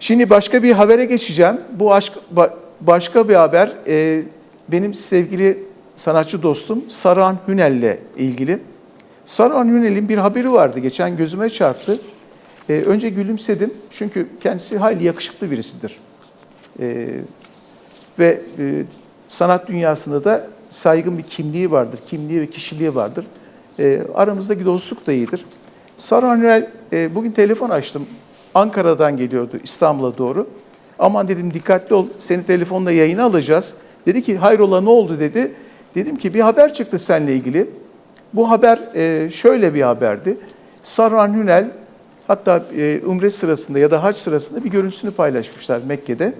Şimdi başka bir habere geçeceğim. Bu aşk, ba- başka bir haber. Ee, benim sevgili sanatçı dostum Saruhan Hünel'le ilgili. Saruhan Hünel'in bir haberi vardı. Geçen gözüme çarptı. Ee, önce gülümsedim. Çünkü kendisi hayli yakışıklı birisidir. Ee, ve e, sanat dünyasında da saygın bir kimliği vardır. Kimliği ve kişiliği vardır. E, aramızdaki dostluk da iyidir. Saruhan Hünel, e, bugün telefon açtım. Ankara'dan geliyordu İstanbul'a doğru. Aman dedim dikkatli ol, seni telefonla yayına alacağız. Dedi ki hayrola ne oldu dedi. Dedim ki bir haber çıktı seninle ilgili. Bu haber e, şöyle bir haberdi. Saruhan Hünel hatta e, umre sırasında ya da hac sırasında bir görüntüsünü paylaşmışlar Mekke'de.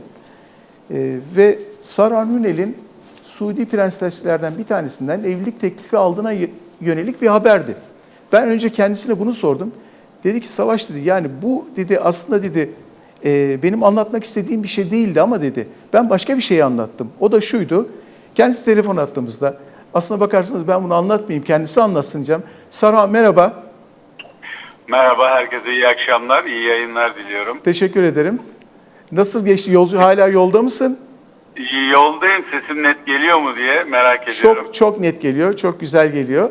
Ee, ve Saruhan Hünel'in Suudi prenseslerden bir tanesinden evlilik teklifi aldığına yönelik bir haberdi. Ben önce kendisine bunu sordum. Dedi ki Savaş dedi yani bu dedi aslında dedi e, benim anlatmak istediğim bir şey değildi ama dedi ben başka bir şey anlattım. O da şuydu. Kendisi telefon attığımızda aslına bakarsanız ben bunu anlatmayayım kendisi anlatsın diyeceğim. Saruhan merhaba. Merhaba, herkese iyi akşamlar, iyi yayınlar diliyorum. Teşekkür ederim. Nasıl geçti yolcu? Hala yolda mısın? Yoldayım, sesim net geliyor mu diye merak ediyorum. Çok çok net geliyor, çok güzel geliyor.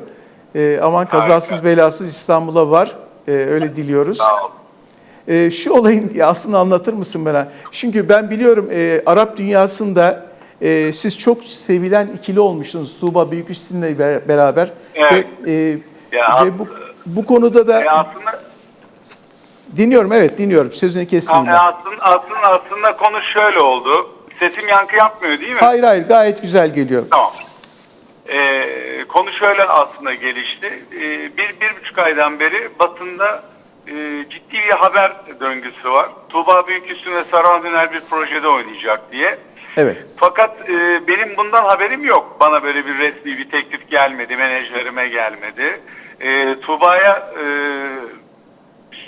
Ee, aman kazasız belasız İstanbul'a var. Ee, öyle diliyoruz. Sağ. Ee, şu olayın aslında anlatır mısın bana? Çünkü ben biliyorum e, Arap dünyasında e, siz çok sevilen ikili olmuşsunuz Tuğba Büyüküstün'le be- beraber. Evet. Ve, e, Ya, ve bu, bu konuda da E aslında, dinliyorum, evet dinliyorum. Sözünü kesmeyeyim. e aslında, aslında, aslında konu şöyle oldu. Sesim yankı yapmıyor değil mi? Hayır hayır gayet güzel geliyor. Tamam. Ee, konu şöyle aslında gelişti. Ee, bir, bir buçuk aydan beri Batı'nda e, ciddi bir haber döngüsü var. Tuğba Büyüküstün ve Saruhan Döner bir projede oynayacak diye. Evet. Fakat e, benim bundan haberim yok. Bana böyle bir resmi bir teklif gelmedi, menajerime gelmedi. E, Tuğba'ya e,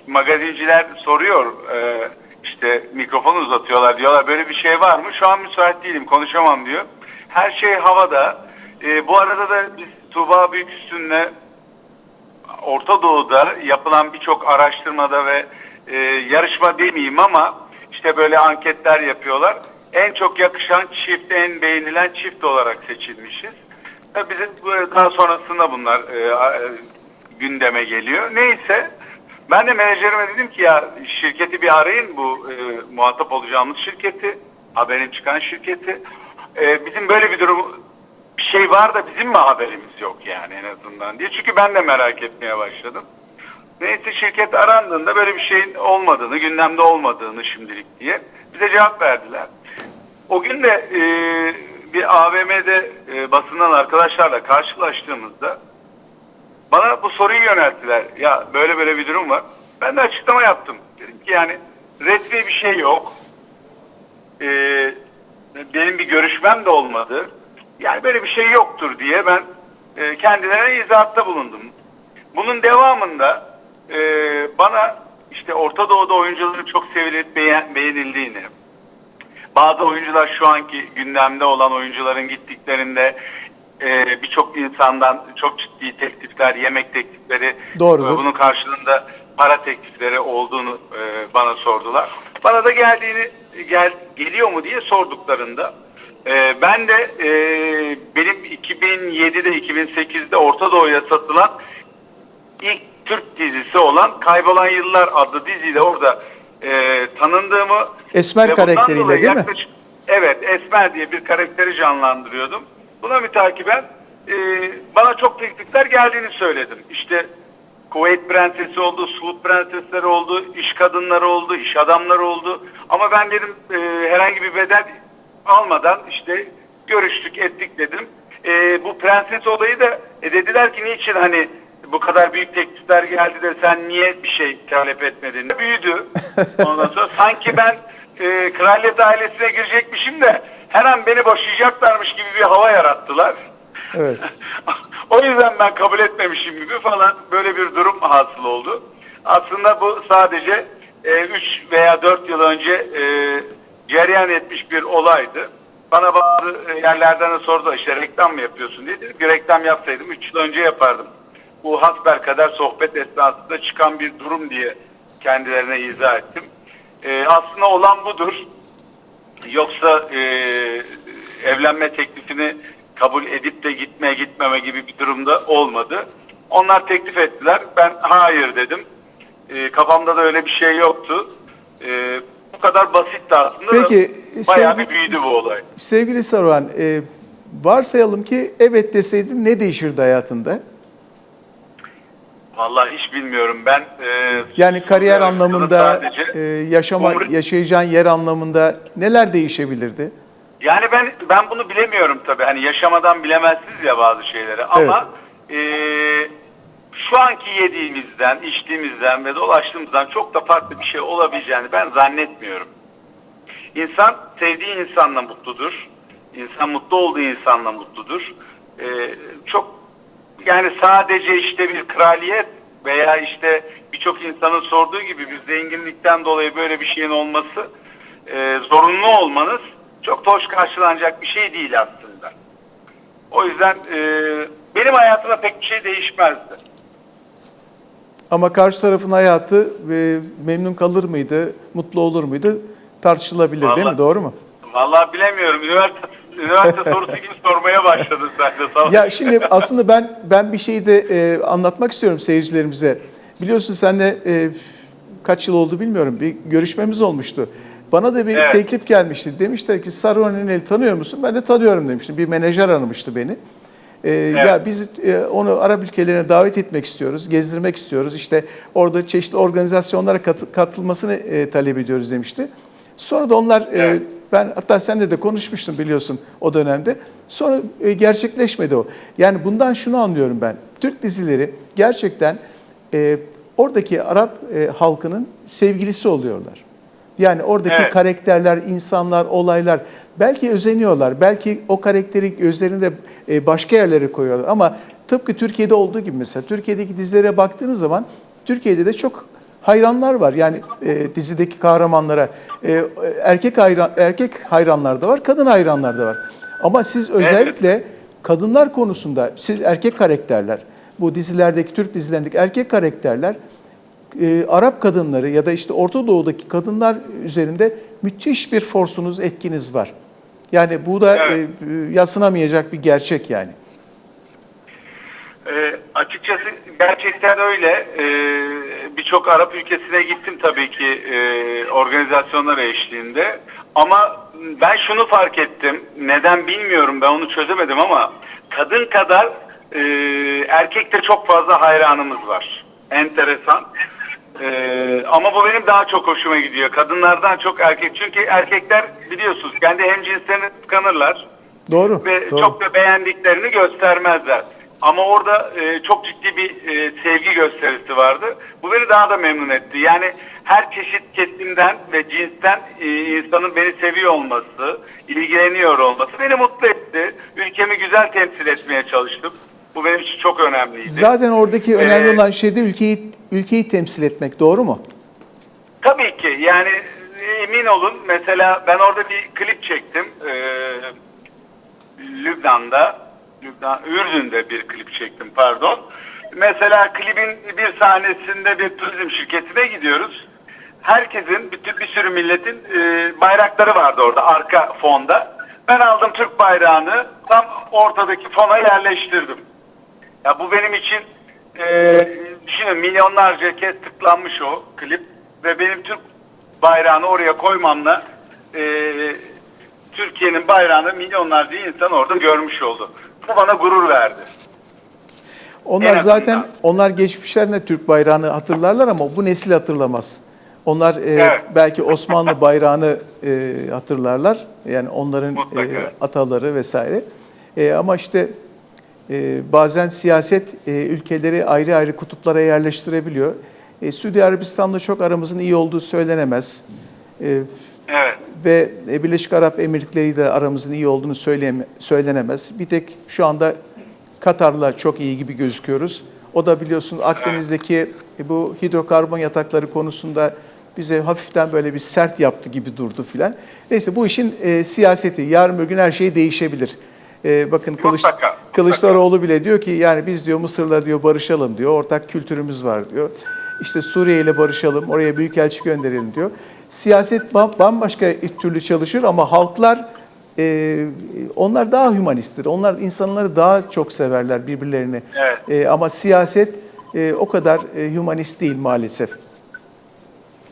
magazinciler soruyor, e, işte mikrofon uzatıyorlar, diyorlar böyle bir şey var mı? Şu an müsait değilim, konuşamam diyor. Her şey havada. E, bu arada da biz Tuğba Büyüküstün'le Orta Doğu'da yapılan birçok araştırmada ve e, yarışma demeyeyim ama işte böyle anketler yapıyorlar. En çok yakışan çift, en beğenilen çift olarak seçilmişiz. Ve bizim bu- daha sonrasında bunlar e, e, gündeme geliyor. Neyse ben de menajerime dedim ki ya şirketi bir arayın bu e, muhatap olacağımız şirketi, haberin çıkan şirketi. E, bizim böyle bir durum şey var da bizim mi haberimiz yok yani en azından diye. Çünkü ben de merak etmeye başladım. Neyse şirket arandığında böyle bir şeyin olmadığını, gündemde olmadığını şimdilik diye bize cevap verdiler. O gün de e, bir AVM'de e, basından arkadaşlarla karşılaştığımızda bana bu soruyu yönelttiler. Ya böyle böyle bir durum var. Ben de açıklama yaptım. Dedim ki yani resmi bir şey yok. Ee, benim bir görüşmem de olmadı. Yani böyle bir şey yoktur diye ben e, kendilerine izahatta bulundum. Bunun devamında e, bana işte Orta Doğu'da oyuncuların çok sevilip beğen- beğenildiğini, bazı oyuncular şu anki gündemde olan oyuncuların gittiklerinde e, birçok insandan çok ciddi teklifler, yemek teklifleri Doğrudur. ve bunun karşılığında para teklifleri olduğunu e, bana sordular. Bana da geldiğini gel geliyor mu diye sorduklarında e, ben de e, benim 2007'de 2008'de Orta Doğu'ya satılan ilk Türk dizisi olan Kaybolan Yıllar adlı diziyle orada e, tanındığımı Esmer karakteriyle değil mi? Evet Esmer diye bir karakteri canlandırıyordum. Buna mütakiben e, bana çok teklifler geldiğini söyledim. İşte Kuveyt prensesi oldu, Suud prensesleri oldu, iş kadınları oldu, iş adamları oldu. Ama ben dedim e, herhangi bir bedel almadan işte görüştük ettik dedim. E, bu prenses olayı da e, dediler ki niçin hani bu kadar büyük teklifler geldi de sen niye bir şey talep etmedin? Büyüdü. Ondan sonra sanki ben e, kraliyet ailesine girecekmişim de her an beni boşayacaklarmış gibi bir hava yarattılar. Evet. o yüzden ben kabul etmemişim gibi falan böyle bir durum hasıl oldu. Aslında bu sadece 3 veya 4 yıl önce e, cereyan etmiş bir olaydı. Bana bazı e, yerlerden de sordular işte reklam mı yapıyorsun diye. Dedim ki reklam yapsaydım 3 yıl önce yapardım. Bu hasbelkader sohbet esnasında çıkan bir durum diye kendilerine izah ettim. E, aslında olan budur. Yoksa e, evlenme teklifini kabul edip de gitme gitmeme gibi bir durumda olmadı. Onlar teklif ettiler. Ben hayır dedim. E, kafamda da öyle bir şey yoktu. E, bu kadar basitti aslında. Peki bayağı sevgi- bir büyüdü bu olay. Sevgili Saruhan, e, varsayalım ki evet deseydin ne değişirdi hayatında? Vallahi hiç bilmiyorum. Ben e, Yani kariyer anlamında, sadece- e, yaşama, Umur- yaşayacağın yer anlamında neler değişebilirdi? Yani ben ben bunu bilemiyorum tabii. Hani yaşamadan bilemezsiniz ya bazı şeyleri. Ama eee, şu anki yediğimizden, içtiğimizden ve dolaştığımızdan çok da farklı bir şey olabileceğini ben zannetmiyorum. İnsan sevdiği insanla mutludur. İnsan mutlu olduğu insanla mutludur. Eee, çok yani sadece işte bir kraliyet veya işte birçok insanın sorduğu gibi bir zenginlikten dolayı böyle bir şeyin olması e, zorunlu olmanız çok da hoş karşılanacak bir şey değil aslında. O yüzden e, benim hayatımda pek bir şey değişmezdi. Ama karşı tarafın hayatı e, memnun kalır mıydı, mutlu olur muydu tartışılabilir değil mi? Vallahi- Doğru mu? Vallahi bilemiyorum. Üniversite, üniversite sorusu gibi sormaya başladın sen de. Ol. Ya şimdi aslında ben ben bir şeyi de e, anlatmak istiyorum seyircilerimize. Biliyorsun senle e, kaç yıl oldu bilmiyorum bir görüşmemiz olmuştu. Bana da bir Evet. teklif gelmişti. Demişler ki Saruhan Ünel'i tanıyor musun? Ben de tanıyorum demiştim. Bir menajer aramıştı beni. E, Ya biz e, onu Arap ülkelerine davet etmek istiyoruz, gezdirmek istiyoruz. İşte orada çeşitli organizasyonlara katı- katılmasını e, talep ediyoruz demişti. Sonra da onlar e, Evet. ben hatta seninle de konuşmuştum biliyorsun o dönemde. Sonra e, gerçekleşmedi o. Yani bundan şunu anlıyorum ben. Türk dizileri gerçekten e, oradaki Arap e, halkının sevgilisi oluyorlar. Yani oradaki Evet. karakterler, insanlar, olaylar belki özeniyorlar. Belki o karakteri gözlerinde e, başka yerlere koyuyorlar. Ama tıpkı Türkiye'de olduğu gibi mesela Türkiye'deki dizilere baktığınız zaman Türkiye'de de çok hayranlar var. Yani e, dizideki kahramanlara e, erkek hayran erkek hayranlar da var, kadın hayranlar da var. Ama siz özellikle kadınlar konusunda siz erkek karakterler, bu dizilerdeki Türk dizilerindeki erkek karakterler e, Arap kadınları ya da işte Orta Doğu'daki kadınlar üzerinde müthiş bir forsunuz, etkiniz var. Yani bu da Evet. e, yatsınamayacak bir gerçek yani. E, açıkçası gerçekten öyle. E, Birçok Arap ülkesine gittim tabii ki e, organizasyonlar eşliğinde. Ama ben şunu fark ettim. Neden bilmiyorum ben onu çözemedim ama kadın kadar e, erkekte çok fazla hayranımız var. Enteresan. E, ama bu benim daha çok hoşuma gidiyor. Kadınlardan çok erkek. Çünkü erkekler biliyorsunuz kendi hemcinslerini tıkanırlar Doğru. ve doğru. çok da beğendiklerini göstermezler. Ama orada e, çok ciddi bir e, sevgi gösterisi vardı. Bu beni daha da memnun etti. Yani her çeşit kesimden ve cinsten e, insanın beni seviyor olması, ilgileniyor olması beni mutlu etti. Ülkemi güzel temsil etmeye çalıştım. Bu benim için çok önemliydi. Zaten oradaki önemli Ee, olan şey de ülkeyi ülkeyi temsil etmek. Doğru mu? Tabii ki yani emin olun mesela ben orada bir klip çektim. Ee, Lübnan'da, Lübnan, Ürdün'de bir klip çektim pardon. Mesela klibin bir sahnesinde bir turizm şirketine gidiyoruz. Herkesin, bütün bir sürü milletin e, bayrakları vardı orada arka fonda. Ben aldım Türk bayrağını tam ortadaki fona yerleştirdim. Ya bu benim için e, düşünün milyonlarca kez tıklanmış o klip ve benim Türk bayrağını oraya koymamla e, Türkiye'nin bayrağını milyonlarca insan orada görmüş oldu. Bu bana gurur verdi. Onlar En zaten azından. onlar geçmişlerinde Türk bayrağını hatırlarlar ama bu nesil hatırlamaz. Onlar e, Evet. belki Osmanlı bayrağını e, hatırlarlar. Yani onların Mutlaka. e, ataları vesaire. E, ama işte bazen siyaset e, ülkeleri ayrı ayrı kutuplara yerleştirebiliyor. E, Suudi Arabistan'la çok aramızın iyi olduğu söylenemez. E, Evet. ve e, Birleşik Arap Emirlikleri de aramızın iyi olduğunu söyleyeme- söylenemez. Bir tek şu anda Katar'la çok iyi gibi gözüküyoruz. O da biliyorsun Akdeniz'deki bu hidrokarbon yatakları konusunda bize hafiften böyle bir sert yaptı gibi durdu filan. Neyse bu işin e, siyaseti. Yarın bir gün her şey değişebilir. E, bakın Kılıç, mutlaka. Kılıçdaroğlu bile diyor ki yani biz diyor Mısır'la diyor barışalım diyor. Ortak kültürümüz var diyor. İşte Suriye ile barışalım, oraya büyükelçi gönderelim diyor. Siyaset ba- bambaşka türlü çalışır ama halklar e, onlar daha hümanisttir. Onlar insanları daha çok severler birbirlerini. Evet. E, ama siyaset e, o kadar e, hümanist değil maalesef.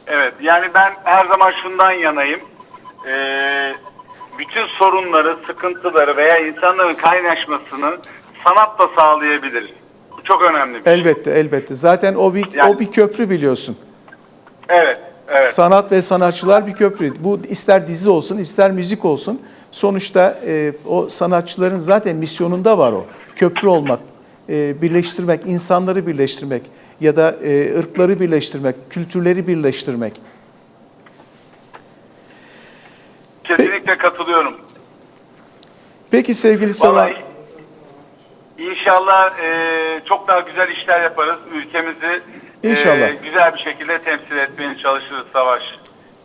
Evet yani ben her zaman şundan yanayım. Ee, bütün sorunları, sıkıntıları veya insanların kaynaşmasını sanatla sağlayabiliriz. Bu çok önemli bir şey. Elbette, elbette. Zaten o bir Yani- o bir köprü biliyorsun. Evet, evet. Sanat ve sanatçılar bir köprü. Bu ister dizi olsun, ister müzik olsun. Sonuçta e, o sanatçıların zaten misyonunda var o. Köprü olmak, e, birleştirmek, insanları birleştirmek ya da e, ırkları birleştirmek, kültürleri birleştirmek. Kesinlikle katılıyorum. Peki sevgili Vallahi inşallah e, çok daha güzel işler yaparız. Ülkemizi e, İnşallah. güzel bir şekilde temsil etmeye çalışırız Savaş.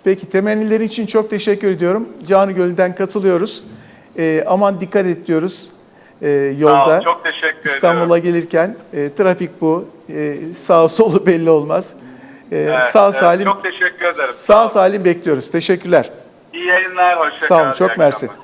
peki temennilerin için çok teşekkür ediyorum. Canı Göl'den katılıyoruz. E, aman dikkat et diyoruz e, yolda. Sağ ol, çok teşekkür İstanbul'a gelirken e, trafik bu. E, sağ solu belli olmaz. E, Evet, sağ evet, salim Çok teşekkür ederim. sağ salim bekliyoruz. Teşekkürler. İyi yayınlar, hoşça Sağ olun, çok mersi. akşamlar.